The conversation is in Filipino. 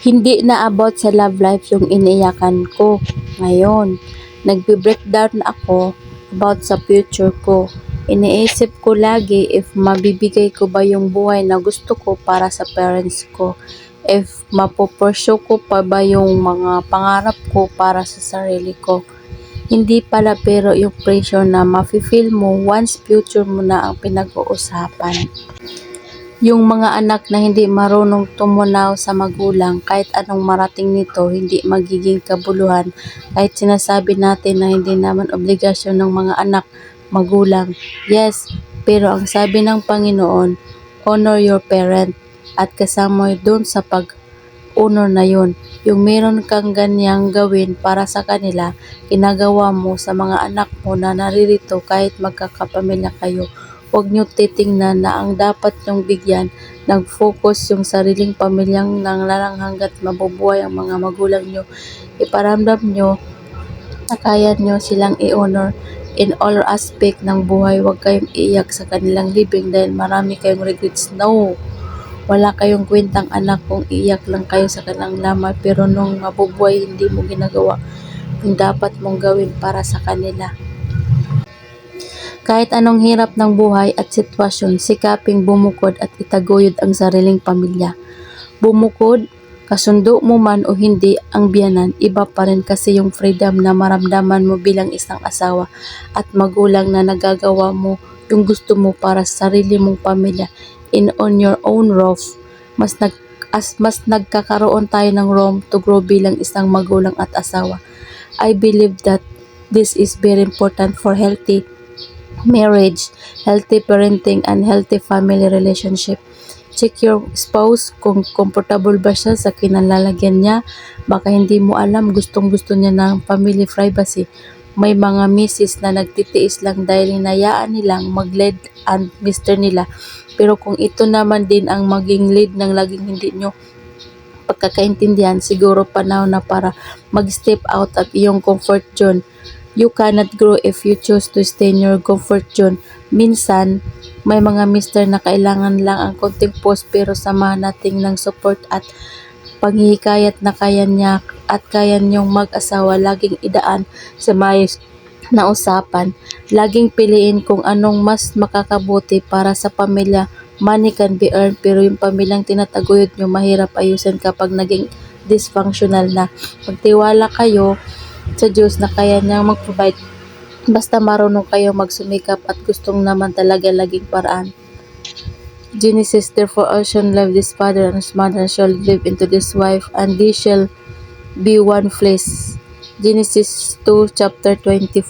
Hindi na about sa love life yung iniyakan ko ngayon. Nagbe-breakdown ako about sa future ko. Iniisip ko lagi if mabibigay ko ba yung buhay na gusto ko para sa parents ko. If mapopursue ko pa ba yung mga pangarap ko para sa sarili ko. Hindi pala pero yung pressure na mafe-feel mo once future mo na ang pinag-uusapan. Yung mga anak na hindi marunong tumunaw sa magulang kahit anong marating nito hindi magiging kabuluhan kahit sinasabi natin na hindi naman obligasyon ng mga anak magulang. Yes, pero ang sabi ng Panginoon, honor your parent at kasama doon sa pag-honor na yun. Yung meron kang ganyang gawin para sa kanila, ginagawa mo sa mga anak mo na naririto kahit magkakapamilya kayo. Huwag nyo titingnan na ang dapat nyong bigyan, nag-focus yung sariling pamilyang nang larang hanggat mabubuhay ang mga magulang nyo. Iparamdam nyo na kaya nyo silang i-honor in all aspect ng buhay. Huwag kayong iiyak sa kanilang libing dahil marami kayong regrets. No! Wala kayong kwentang anak kung iiyak lang kayo sa kanilang lamay pero nung mabubuhay hindi mo ginagawa yung dapat mong gawin para sa kanila. Kahit anong hirap ng buhay at sitwasyon, sikaping bumukod at itaguyod ang sariling pamilya. Bumukod, kasundo mo man o hindi ang biyanan, iba pa rin kasi yung freedom na maramdaman mo bilang isang asawa at magulang na nagagawa mo yung gusto mo para sa sarili mong pamilya in on your own roof. Mas nag as mas nagkakaroon tayo ng room to grow bilang isang magulang at asawa. I believe that this is very important for healthy marriage, healthy parenting, and healthy family relationship. Check your spouse kung comfortable ba siya sa kinalalagyan niya. Baka hindi mo alam, gustong gusto niya ng family privacy. May mga misis na nagtitiis lang dahil hinayaan nilang mag-lead ang mister nila. Pero kung ito naman din ang maging lead ng laging hindi nyo pagkakaintindihan, siguro panahon na para mag-step out at iyong comfort zone. You cannot grow if you choose to stay in your comfort zone. Minsan, may mga mister na kailangan lang ang konting post pero samahan natin ng support at panghihikayat na kaya niya at kaya niyong mag-asawa laging idaan sa mayos na usapan. Laging piliin kung anong mas makakabuti para sa pamilya. Money can be earned pero yung pamilyang tinataguyod nyo mahirap ayusin kapag naging dysfunctional na. Magtiwala kayo sa Diyos na kaya niyang mag-provide basta marunong kayo magsumikap at gustong naman talaga laging paraan. Genesis, therefore all shall love this father and his mother and shall live into this wife, and they shall be one flesh. Genesis 2 chapter 24